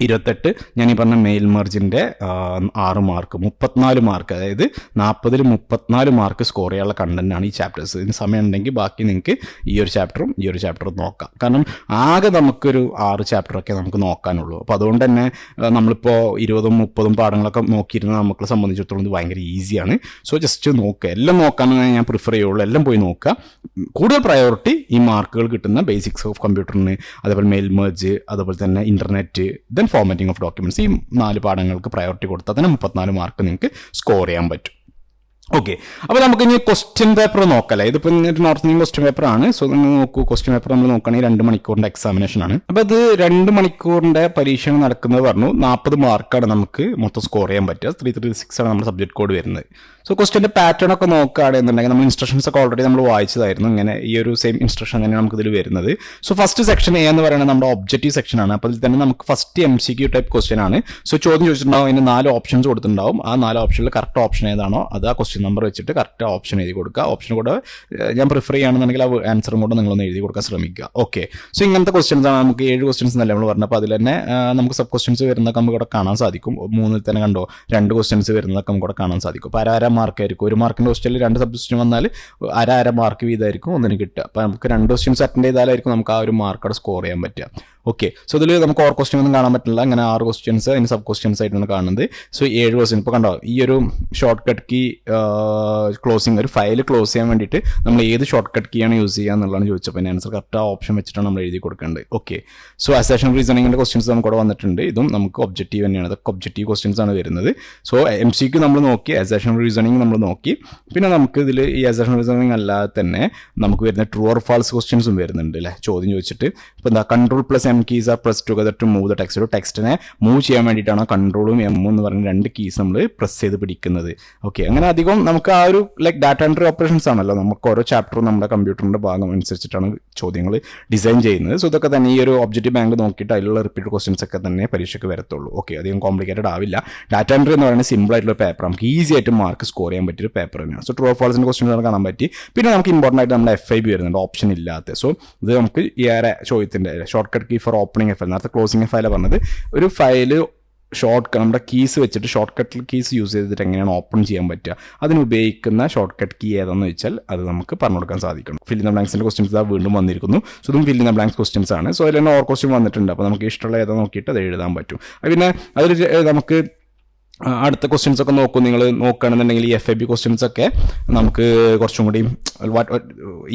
ഇരുപത്തെട്ട്. ഞാൻ ഈ പറഞ്ഞ മെയിൽ മെർജിന്റെ ആറ് മാർക്ക് മുപ്പത്തിനാല് മാർക്ക് അതായത് നാൽപ്പതിൽ മുപ്പത്തിനാല് മാർക്ക് സ്കോർ ചെയ്യാനുള്ള കണ്ടന്റാണ് ഈ ചാപ്റ്റേഴ്സ് ഇതിന് സമയം ഉണ്ടെങ്കിൽ ബാക്കി നിങ്ങൾക്ക് ഈ ഒരു ചാപ്റ്ററും ഈ ഒരു ചാപ്റ്ററും നോക്കാം. കാരണം ആകെ നമുക്കൊരു ആറ് ചാപ്റ്ററൊക്കെ നമുക്ക് നോക്കാനുള്ളൂ. അപ്പോൾ അതുകൊണ്ട് തന്നെ നമ്മളിപ്പോൾ ഇരുപതും മുപ്പതും പാഠങ്ങളൊക്കെ നോക്കിയിരുന്ന നമ്മളെ സംബന്ധിച്ചിടത്തോളം ഇത് ഭയങ്കര ഈസിയാണ്. സോ ജസ്റ്റ് നോക്കുക. എല്ലാം നോക്കാനാണ് ഞാൻ പ്രിഫർ ചെയ്യുള്ളൂ. എല്ലാം പോയി നോക്കുക. കൂടുതൽ പ്രയോറിറ്റി ഈ മാർക്കുകൾ കിട്ടുന്ന ബേസിക്സ് ഓഫ് കമ്പ്യൂട്ടറിന് അതേപോലെ മെയിൽ മെർജ് അതേപോലെ തന്നെ internet then formatting of documents ഈ നാല് പാഠങ്ങൾക്ക് പ്രയോറിറ്റി കൊടുത്താൽ തന്നെ മുപ്പത്തിനാല് മാർക്ക് നിങ്ങൾക്ക് സ്കോർ ചെയ്യാൻ പറ്റും. ഓക്കെ അപ്പോൾ നമുക്ക് ഇനി ക്വസ്റ്റ്യൻ പേപ്പർ നോക്കല്ലേ ഇതിപ്പോൾ നോർത്ത് ഇന്ത്യൻ ക്വസ്റ്റ്യൻ പേപ്പർ ആണ്. സോ നിങ്ങൾ നോക്കൂ ക്വസ്റ്റ്യൻ പേപ്പർ നമ്മൾ നോക്കുകയാണെങ്കിൽ രണ്ട് മണിക്കൂറിന്റെ എക്സാമിനേഷൻ ആണ്. അപ്പോൾ അത് രണ്ട് മണിക്കൂറിന്റെ പരീക്ഷ നടക്കുന്നത് പറഞ്ഞു നാൽപ്പത് മാർക്കാണ് നമുക്ക് മൊത്തം സ്കോർ ചെയ്യാൻ പറ്റുക. ത്രീ ത്രീ സിക്സ് ആണ് നമ്മുടെ സബ്ജക്ട് കോഡ് വരുന്നത്. സോ ക്വസ്റ്റ്യന്റെ പാറ്റേൺ ഒക്കെ നോക്കുകയാണെന്നുണ്ടെങ്കിൽ നമ്മൾ ഇൻസ്ട്രക്ഷൻസ് ഒക്കെ ഓൾറെഡി നമ്മൾ വായിച്ചതായിരുന്നു. ഇങ്ങനെ ഈ ഒരു സെയിം ഇൻസ്ട്രക്ഷൻ തന്നെ നമുക്കിതിൽ വരുന്നത്. സോ ഫസ്റ്റ് സെക്ഷൻ എ എന്ന് പറയുന്നത് നമ്മുടെ ഒബ്ജക്റ്റീവ് സെക്ഷൻ ആണ്. അപ്പോൾ ഇതിൽ തന്നെ നമുക്ക് first M C Q type question ആണ്. സോ ചോദ്യം ചോദിച്ചിട്ടുണ്ടാവും. അതിന് നാല് ഓപ്ഷൻസ് കൊടുത്തിട്ടുണ്ടാവും. ആ നാല് ഓപ്ഷനിൽ കറക്റ്റ് ഓപ്ഷൻ ഏതാണോ അത് ആ ക്വസ്റ്റ്യൻ നമ്പർ വെച്ചിട്ട് കറക്റ്റ് ഓപ്ഷൻ എഴുതി കൊടുക്കുക. ഓപ്ഷൻ കൂടെ ഞാൻ പ്രിഫർ ചെയ്യുകയാണെന്നുണ്ടെങ്കിൽ ആ ആൻസറും കൂടെ നിങ്ങളൊന്ന് എഴുതി കൊടുക്കാൻ ശ്രമിക്കുക. ഓക്കെ സോ ഇങ്ങനത്തെ ക്വസ്റ്റ്യൻസ് ആണ് നമുക്ക് ഏഴ് ക്വസ്റ്റ്യൻസ് എന്നല്ല നമ്മൾ പറഞ്ഞത്. അപ്പോൾ അതിൽ തന്നെ നമുക്ക് സബ് ക്വസ്റ്റ്യൻസ് വരുന്നതൊക്കെ നമുക്ക് ഇവിടെ കാണാൻ സാധിക്കും. മൂന്നിൽ തന്നെ കണ്ടോ? രണ്ട് ക്വസ്റ്റ്യൻസ് വരുന്നതൊക്കെ നമുക്ക് ഇവിടെ കാണാൻ സാധിക്കും. അപ്പോൾ അര അര മാർക്ക് ആയിരിക്കും. ഒരു മാർക്കിന്റെ ക്വസ്റ്റ്യനിൽ രണ്ട് സബ് വന്നാൽ അര അര മാർക്ക് വീതമായിരിക്കും ഒന്നിന് കിട്ടുക. അപ്പോൾ നമുക്ക് രണ്ട് ക്വസ്റ്റ്യൻസ് അറ്റൻഡ് ചെയ്താലായിരിക്കും നമുക്ക് ആ ഒരു മാർക്ക് അവിടെ സ്കോർ ചെയ്യാൻ പറ്റുക. ഓക്കെ സോ ഇതിൽ നമുക്ക് ഓർ ക്വസ്റ്റ്യൻ ഒന്നും കാണാൻ പറ്റില്ല. അങ്ങനെ ആറ് ക്വസ്റ്റ്യൻസ് അതിന് സബ് ക്വസ്റ്റ്യൻസ് ആയിട്ടാണ് കാണുന്നത്. സോ ഏഴ് ക്വസ്റ്റ്യൻ ഇപ്പോൾ കണ്ടോ? ഈ ഒരു ഷോർട്ട് കട്ട് കീ ക്ലോസിങ് ഒരു ഫയൽ ക്ലോസ് ചെയ്യാൻ വേണ്ടിയിട്ട് നമ്മൾ ഏത് ഷോർട്ട് കട്ട് കീ ആണ് യൂസ് ചെയ്യുക എന്നുള്ളതാണ് ചോദിച്ചപ്പോൾ അപ്പോൾ ആൻസർ കറക്റ്റ് ആ ഓപ്ഷൻ വെച്ചിട്ടാണ് നമ്മൾ എഴുതി കൊടുക്കേണ്ടത്. ഓക്കെ സോ അസേഷൻ റീസണിങ്ങിന്റെ ക്വസ്റ്റ്യൻസ് നമുക്ക് ഇവിടെ വന്നിട്ടുണ്ട്. ഇതും നമുക്ക് ഒബ്ജക്റ്റീവ് തന്നെയാണ്. ഇതൊക്കെ ഒബ്ജക്റ്റീവ് ക്വസ്റ്റ്യൻസ് ആണ് വരുന്നത്. സോ എം സിക്ക് നമ്മൾ നോക്കി അസേഷൻ റീസണിങ് നമ്മൾ നോക്കി. പിന്നെ നമുക്ക് ഇതിൽ ഈ അസേഷൻ റീസണിങ് അല്ലാതെ തന്നെ നമുക്ക് വരുന്ന ട്രൂ ഓർ ഫാൾസ് ക്വസ്റ്റ്യൻസും വരുന്നുണ്ട് അല്ലേ ചോദ്യം ചോദിച്ചിട്ട്. ഇപ്പോൾ എന്താ control plus M keys are press together to move the text ഒരു ടെക്സ്റ്റിനെ മൂവ് ചെയ്യാൻ വേണ്ടിയിട്ടാണ് കൺട്രോളും എമ്മും എന്ന് പറഞ്ഞ രണ്ട് കീസ് നമ്മൾ പ്രസ് ചെയ്ത് പിടിക്കുന്നത്. ഓക്കെ അങ്ങനെ അധികം നമുക്ക് ആ ഒരു ലൈക്ക് ഡാറ്റ എൻട്രി ഓപ്പറേഷൻസ് ആണല്ലോ. നമുക്ക് ഓരോ ചാപ്റ്ററും നമ്മുടെ കമ്പ്യൂട്ടറിന്റെ ഭാഗം അനുസരിച്ചിട്ടാണ് ചോദ്യങ്ങൾ ഡിസൈൻ ചെയ്യുന്നത്. സോ ഇതൊക്കെ തന്നെ ഈ ഒരു ഒബ്ജക്റ്റീവ് ബാങ്ക് നോക്കിയിട്ട് അതിലുള്ള റിപ്പീറ്റ് ക്വസ്റ്റ്യൻസ് ഒക്കെ തന്നെ പരീക്ഷയ്ക്ക് വരത്തുള്ളൂ. ഓക്കെ അധികം കോംപ്ലിക്കേറ്റഡ് ആവില്ല. ഡാറ്റ എൻട്രി എന്ന് പറയുന്നത് സിമ്പിൾ ആയിട്ടുള്ള പേപ്പർ നമുക്ക് ഈസി ആയിട്ട് മാർക്ക് സ്കോർ ചെയ്യാൻ പറ്റിയ പേപ്പർ തന്നെയാണ്. സോ ട്രൂ ഫോൾസിന്റെ ക്വസ്റ്റ്യൻ കാണാൻ പറ്റി പിന്നെ നമുക്ക് ഇമ്പോർട്ടന്റ് ആയിട്ട് നമ്മുടെ എഫ് ഐ ബി വരുന്നുണ്ട്. ഓപ്ഷൻ ഇല്ലാത്ത. സോ ഇത് നമുക്ക് ഏറെ ചോദ്യത്തിന്റെ shortcut key for opening F I നേരത്തെ ക്ലോസിംഗ് ഫയലാണ് പറഞ്ഞത്. ഒരു ഫയൽ ഷോർട്ട് നമ്മുടെ കീസ് വെച്ചിട്ട് ഷോർട്ട് കട്ട് കീസ് യൂസ് ചെയ്തിട്ട് എങ്ങനെയാണ് ഓപ്പൺ ചെയ്യാൻ പറ്റുക? അതിന് ഉപയോഗിക്കുന്ന ഷോർട്ട് കട്ട് കീ ഏതാണെന്ന് വെച്ചാൽ അത് നമുക്ക് പറഞ്ഞു കൊടുക്കാൻ സാധിക്കണം. ഫിൽ ഇൻ ദ ബ്ലാങ്ക്സിന്റെ ക്വസ്റ്റ്യൻസ് ആ വീണ്ടും വന്നിരിക്കുന്നു. സോ ഇതും ഫിൽ ഇൻ ബ്ലാങ്ക്സ് ക്വസ്റ്റ്യൻസ് ആണ്. സോ അതിൽ തന്നെ ഓർ ക്വസ്റ്റ്യൻ വന്നിട്ടുണ്ട്. അപ്പോൾ നമുക്ക് ഇഷ്ടമുള്ള ഏതാ നോക്കിയിട്ട് അത് എഴുതാൻ പറ്റും. പിന്നെ അതിൽ നമുക്ക് അടുത്ത ക്വസ്റ്റ്യൻസ് ഒക്കെ നോക്കും. നിങ്ങൾ നോക്കുകയാണെന്നുണ്ടെങ്കിൽ ഈ എഫ് എ ബി ക്വസ്റ്റ്യൻസ് ഒക്കെ നമുക്ക് കുറച്ചും കൂടി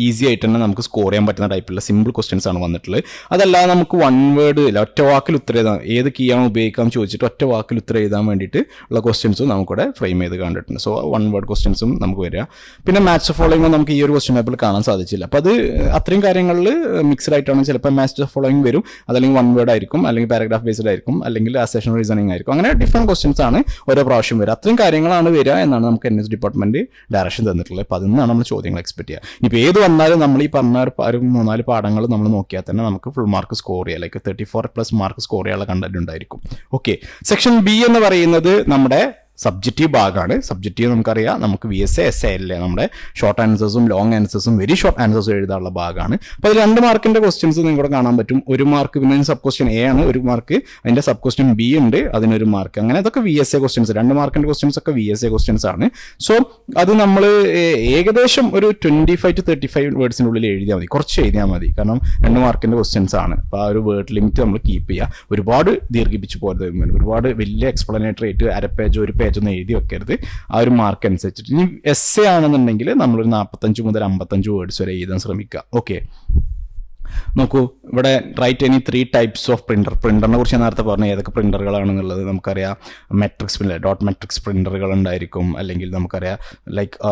ഈസി ആയിട്ട് തന്നെ നമുക്ക് സ്കോർ ചെയ്യാൻ പറ്റുന്ന ടൈപ്പിലുള്ള സിമ്പിൾ ക്വസ്റ്റ്യൻസ് ആണ് വന്നിട്ടുള്ളത്. അതല്ലാതെ നമുക്ക് വൺ വേർഡ് ഇല്ല ഒറ്റ വാക്കിൽ ഉത്തരം എഴുതാം ഏത് കീ ആണ് ഉപയോഗിക്കാൻ ചോദിച്ചിട്ട് ഒറ്റ വാക്കിൽ ഉത്തരം എഴുതാൻ വേണ്ടിയിട്ട് ഉള്ള ക്വസ്റ്റ്യൻസും നമുക്കിവിടെ ഫ്രെയിം ചെയ്ത് കണ്ടിട്ടുണ്ട്. സോ വൺ വേർഡ് ക്വസ്റ്റ്യൻസും നമുക്ക് വരിക. പിന്നെ മാച്ച് ഫോളോയിങ് നമുക്ക് ഈ ഒരു ക്വസ്റ്റ്യൻ പേപ്പറിൽ കാണാൻ സാധിച്ചില്ല. അപ്പോൾ അത് അത്രയും കാര്യങ്ങളിൽ മിക്സ്ഡ് ആയിട്ടാണ് ചിലപ്പോൾ മാച്ച് ഫോളോയിങ് വരും. അതല്ലെങ്കിൽ വൺ വേർഡ് ആയിരിക്കും അല്ലെങ്കിൽ പാരഗ്രാഫ് ബേസ്ഡ് ആയിരിക്കും അല്ലെങ്കിൽ അസേഷൻ റീസണിങ് ആയിരിക്കും. അങ്ങനെ ഡിഫറെന്റ് ക്വസ്റ്റ്യൻസ് ആണ് ഓരോ പ്രാവശ്യം വരിക അത്രയും കാര്യങ്ങളാണ് വരിക എന്നാണ് നമുക്ക് എൻ എസ് ഡിപ്പാർട്ട്മെന്റ് ഡയറക്ഷൻ തന്നിട്ടുള്ളത്. അപ്പോൾ അതിൽ നിന്നാണ് നമ്മൾ ചോദ്യങ്ങൾ എക്സ്പെക്ട് ചെയ്യുക. ഇപ്പോൾ ഏത് വന്നാലും നമ്മൾ ഈ പറഞ്ഞ ഒരു മൂന്നാൽ പാഠങ്ങൾ നമ്മൾ നോക്കിയാൽ തന്നെ നമുക്ക് ഫുൾ മാർക്ക് സ്കോർ ചെയ്യാം. Like thirty four plus mark score ചെയ്യാനുള്ള കണ്ടന്റ് ഉണ്ടായിരിക്കും. ഓക്കെ സെക്ഷൻ ബി എന്ന് പറയുന്നത് നമ്മുടെ സബ്ജക്റ്റീവ് ഭാഗമാണ് സബ്ജക്റ്റീവ് നമുക്കറിയാം. നമുക്ക് V S A S A അല്ലേ നമ്മുടെ ഷോർട്ട് ആൻസേഴ്സും ലോങ് ആൻസേഴ്സും വെരി ഷോർട്ട് ആൻസേഴ്സും എഴുതാനുള്ള ഭാഗമാണ് അപ്പോൾ അതിൽ രണ്ട് മാർക്കിന്റെ ക്വസ്റ്റ്യൻസ് നിങ്ങളോട് കാണാൻ പറ്റും. ഒരു മാർക്ക് പിന്നെ സബ് ക്വസ്റ്റ്യൻ എ ആണ്. ഒരു മാർക്ക് അതിന്റെ സബ് ക്വസ്റ്റ്യൻ ബി ഉണ്ട്. അതിനൊരു മാർക്ക് അങ്ങനെ അതൊക്കെ വി എസ് എ ക്വസ്റ്റ്യൻസ് രണ്ട് മാർക്കിന്റെ ക്വസ്റ്റ്യൻസ് ഒക്കെ വി എസ് എ ക്വസ്റ്റ്യൻസ് ആണ്. സോ അത് നമ്മൾ ഏകദേശം ഒരു twenty five to thirty five വേർഡ്സിന്റെ ഉള്ളിൽ എഴുതിയാൽ മതി. കുറച്ച് എഴുതിയാൽ മതി. കാരണം രണ്ട് മാർക്കിന്റെ ക്വസ്റ്റ്യൻസ് ആണ്. അപ്പോൾ ആ ഒരു വേർഡ് ലിമിറ്റ് നമ്മൾ കീപ്പ് ചെയ്യുക ഒരുപാട് ദീർഘിപ്പിച്ച് പോകരുത് ഒരുപാട് വലിയ എക്സ്പ്ലനേറ്ററി ആയിട്ട് അരപ്പേജ് പേജ് ഒരു പേജ് ഒന്നും എഴുതി വെക്കരുത്. ആ ഒരു മാർക്ക് അനുസരിച്ചിട്ട്. ഇനി എസ് എ ആണെന്നുണ്ടെങ്കിൽ നമ്മളൊരു നാൽപ്പത്തഞ്ച് മുതൽ അമ്പത്തഞ്ച് വേർഡ്സ് വരെ എഴുതാൻ ശ്രമിക്കുക. ഓക്കെ നോക്കൂ ഇവിടെ write any three types of printer പ്രിന്ററിനെ കുറിച്ച് ഞാൻ നേരത്തെ പറഞ്ഞു ഏതൊക്കെ പ്രിന്ററുകളാണെന്നുള്ളത് നമുക്കറിയാം. മെട്രിക്സ് ഡോട്ട് മെട്രിക്സ് പ്രിന്ററുകൾ ഉണ്ടായിരിക്കും. അല്ലെങ്കിൽ നമുക്കറിയാം ലൈക്ക്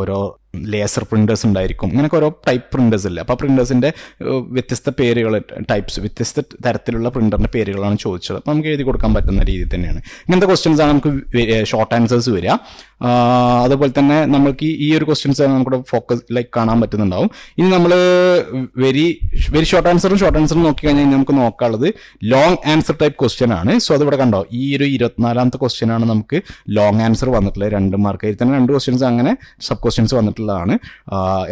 ഓരോ ലേസർ പ്രിന്റേഴ്സ് ഉണ്ടായിരിക്കും. ഇങ്ങനെയൊക്കെ ഓരോ ടൈപ്പ് പ്രിന്റേഴ്സ് ഇല്ല അപ്പോൾ പ്രിന്റേഴ്സിന്റെ വ്യത്യസ്ത പേരുകൾ ടൈപ്സ് വ്യത്യസ്ത തരത്തിലുള്ള പ്രിന്ററിന്റെ പേരുകളാണ് ചോദിച്ചത്. അപ്പോൾ നമുക്ക് എഴുതി കൊടുക്കാൻ പറ്റുന്ന രീതി തന്നെയാണ്. ഇങ്ങനത്തെ ക്വസ്റ്റ്യൻസ് ആണ് നമുക്ക് ഷോർട്ട് ആൻസേഴ്സ് വരിക. അതുപോലെ തന്നെ നമുക്ക് ഈ- ഒരു ക്വസ്റ്റ്യൻസ് നമുക്ക് ഫോക്കസ് ലൈക്ക് കാണാൻ പറ്റുന്നുണ്ടാവും. ഇനി നമ്മൾ വെരി വെരി ഷോർട്ട് ആൻസറും ഷോർട്ട് ആൻസറും നോക്കി കഴിഞ്ഞാൽ നമുക്ക് നോക്കാനുള്ളത് ലോങ് ആൻസർ ടൈപ്പ് ക്വസ്റ്റ്യൻ ആണ്. സോ അതിവിടെ കണ്ടോ? ഈ ഒരു ഇരുപത്തിനാലാമത്തെ ക്വസ്റ്റ്യൻ ആണ് നമുക്ക് ലോങ് ആൻസർ വന്നിട്ടുള്ളത്. രണ്ട് മാർക്ക് തന്നെ രണ്ട് ക്വസ്റ്റ്യൻസ് അങ്ങനെ സബ് ക്വസ്റ്റ്യൻസ് വന്നിട്ടുള്ളതാണ്.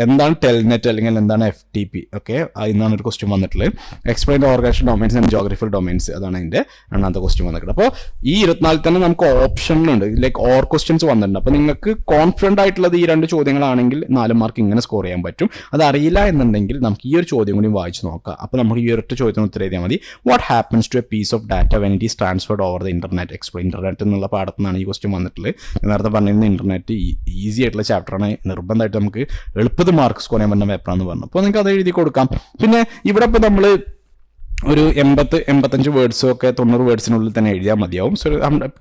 എന്താണ് ടെൽനെറ്റ് അല്ലെങ്കിൽ എന്താണ് എഫ് ടി പി ഓക്കെ ഇന്നാണ് ഒരു ക്വസ്റ്റ്യൻ വന്നിട്ടുള്ളത്. Explain organisation domains and geographical domains അതാണ് അതിന്റെ രണ്ടാമത്തെ ക്വസ്റ്റ്യൻ വന്നിട്ടുള്ളത്. അപ്പോൾ ഈ ഇരുപത്തിനാലിൽ തന്നെ നമുക്ക് ഓപ്ഷനിലുണ്ട് ലൈക്ക് ഓർ ക്വസ്റ്റ്യൻസ് വന്നിട്ടുണ്ട്. അപ്പോൾ നിങ്ങൾക്ക് കോൺഫിഡന്റ് ആയിട്ടുള്ളത് ഈ രണ്ട് ചോദ്യങ്ങളാണെങ്കിൽ നാല് മാർക്ക് ഇങ്ങനെ സ്കോർ ചെയ്യാൻ പറ്റും. അത് അറിയില്ല എന്നുണ്ടെങ്കിൽ നമുക്ക് ഈ ഒരു ചോദ്യം കൂടി വായിച്ച് നോക്കാം. അപ്പോൾ നമുക്ക് ഈ ഒരൊറ്റ ചോദ്യത്തിന് ഉത്തരം എഴുതിയാൽ മതി. What happens to a piece of data when it is transferred over the internet explain internet എന്നുള്ള പാഠത്തിൽ ഈ ക്വസ്റ്റ്യൻ വന്നിട്ടുള്ളത്. നേരത്തെ പറഞ്ഞിരുന്ന ഇന്റർനെറ്റ് ഈസി ആയിട്ടുള്ള ചാപ്റ്ററാണ് നിർബന്ധമായിട്ട് നമുക്ക് എളുപ്പത്തിൽ മാർക്ക് സ്കോർ ചെയ്യാൻ പറ്റുന്ന പേപ്പറാണെന്ന് പറഞ്ഞു. അപ്പോൾ നിങ്ങൾക്ക് അത് എഴുതി കൊടുക്കാം. പിന്നെ ഇവിടെ ഇപ്പോൾ നമ്മൾ ഒരു എൺപത്ത് എൺപത്തഞ്ച് വേർഡ്സും ഒക്കെ തൊണ്ണൂറ് വേർഡ്സിനുള്ളിൽ തന്നെ എഴുതിയാൽ മതിയാവും. സോ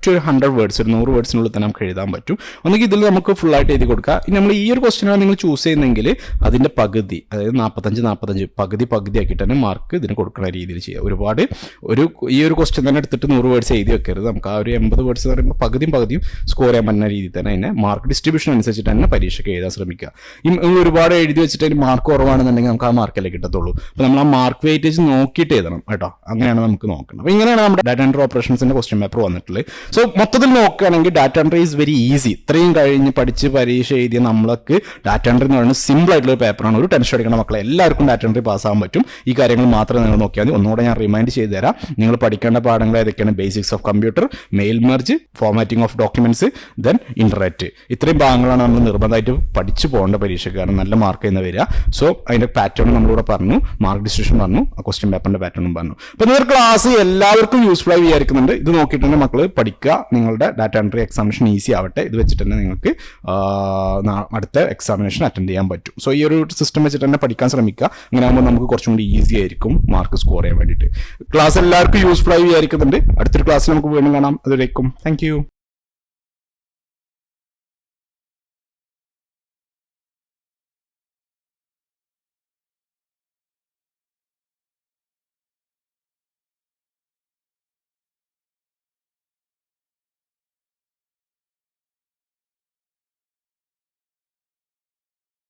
ടു ഹൺഡ്രഡ് വേർഡ്സ് ഒരു നൂറ് വേർഡ്സിനുള്ളിൽ തന്നെ നമുക്ക് എഴുതാൻ പറ്റും. ഒന്നെങ്കിൽ ഇതിൽ നമുക്ക് ഫുൾ ആയിട്ട് എഴുതി കൊടുക്കാം ഇനി നമ്മൾ ഈ ഒരു ക്വസ്റ്റിനാണ് നിങ്ങൾ ചൂസ് ചെയ്യുന്നതെങ്കിൽ അതിന്റെ പകുതി അതായത് നാൽപ്പത്തഞ്ച് നാൽപ്പത്തഞ്ച് പകുതി പകുതി ആക്കിയിട്ട് തന്നെ മാർക്ക് ഇതിന് കൊടുക്കുന്ന രീതിയിൽ ചെയ്യുക ഒരുപാട് ഒരു ഈ ഒരു ക്വസ്റ്റ്യൻ തന്നെ എടുത്തിട്ട് നൂറ് വേർഡ്സ് എഴുതി വെക്കരുത്. നമുക്ക് ആ ഒരു എൺപത് വേർഡ്സ് എന്ന് പറയുമ്പോൾ പകുതിയും പകുതിയും സ്കോർ ചെയ്യാൻ പറ്റുന്ന രീതിയിൽ തന്നെ അതിനെ മാർക്ക് ഡിസ്ട്രിബ്യൂഷൻ അനുസരിച്ചിട്ട് തന്നെ പരീക്ഷയ്ക്ക് എഴുതാൻ ശ്രമിക്കുക. ഈ ഒരുപാട് എഴുതി വെച്ചിട്ട് മാർക്ക് കുറവാണെന്നുണ്ടെങ്കിൽ നമുക്ക് ആ മാർക്കല്ലേ കിട്ടത്തുള്ളൂ. അപ്പോൾ നമ്മൾ ആ മാർക്ക് വെയിറ്റേജ് നോക്കിയിട്ട് എഴുതണം കേട്ടോ. അങ്ങനെയാണ് നമുക്ക് നോക്കണം അപ്പോൾ ഇങ്ങനെയാണ് നമ്മുടെ ഡാറ്റ എൻട്രി ഓപ്പറേഷൻസിന്റെ ക്വസ്റ്റ്യൻ പേപ്പർ വന്നിട്ടുള്ളത്. സോ മൊത്തത്തിൽ നോക്കുകയാണെങ്കിൽ data entry is very easy ഇത്രയും കഴിഞ്ഞ് പഠിച്ച് പരീക്ഷ എഴുതിയ നമ്മൾക്ക് ഡാറ്റ എൻട്രി എന്ന് പറയുന്നത് സിമ്പിൾ ആയിട്ടുള്ള പേപ്പറാണ് ഒരു ടെൻഷൻ അടിക്കണം മക്കളെ എല്ലാവർക്കും ഡാറ്റ എൻട്രി പാസ്സാകാൻ പറ്റും. ഈ കാര്യങ്ങൾ മാത്രം നിങ്ങൾ നോക്കിയാൽ മതി. ഒന്നുകൂടെ ഞാൻ റിമൈൻഡ് ചെയ്ത് തരാം. നിങ്ങൾ പഠിക്കേണ്ട പാഠങ്ങൾ ഏതൊക്കെയാണ്? Basics of computer mail merge formatting of documents then internet ഇത്രയും ഭാഗങ്ങളാണ് നമ്മൾ നിർബന്ധമായിട്ട് പഠിച്ചു പോകേണ്ട പരീക്ഷയ്ക്ക് കാരണം നല്ല മാർക്ക് ചെയ്യുന്ന വരിക. സോ അതിന്റെ പാറ്റേൺ നമ്മളിവിടെ പറഞ്ഞു. മാർക്ക് ഡിസ്ട്രിബ്യൂഷൻ പറഞ്ഞു. ആ ക്വസ്റ്റ്യൻ പേപ്പറിന്റെ പാറ്റേണും പറഞ്ഞു. അപ്പോൾ നിങ്ങൾ ക്ലാസ് എല്ലാവർക്കും യൂസ്ഫുൾ ആയി വിചാരിക്കുന്നുണ്ട്. ഇത് നോക്കിയിട്ട് തന്നെ മക്കൾ പഠിക്കുക. നിങ്ങളുടെ ഡാറ്റ എൻട്രി എക്സാമിനേഷൻ ഈസി ആവട്ടെ. ഇത് വെച്ചിട്ട് തന്നെ നിങ്ങൾക്ക് അടുത്ത എക്സാമിനേഷൻ അറ്റൻഡ് ചെയ്യാൻ പറ്റും. സോ ഈ ഒരു സിസ്റ്റം വെച്ചിട്ട് തന്നെ പഠിക്കാൻ ശ്രമിക്കുക. അങ്ങനെ ആകുമ്പോൾ നമുക്ക് കുറച്ചും കൂടി ഈസി ആയിരിക്കും മാർക്ക് സ്കോർ ചെയ്യാൻ വേണ്ടിയിട്ട്. ക്ലാസ് എല്ലാവർക്കും യൂസ്ഫുൾ ആയി വിചാരിക്കുന്നുണ്ട്. അടുത്തൊരു ക്ലാസ്സിൽ നമുക്ക് വീണ്ടും കാണാം. അതുവരേക്കും. താങ്ക്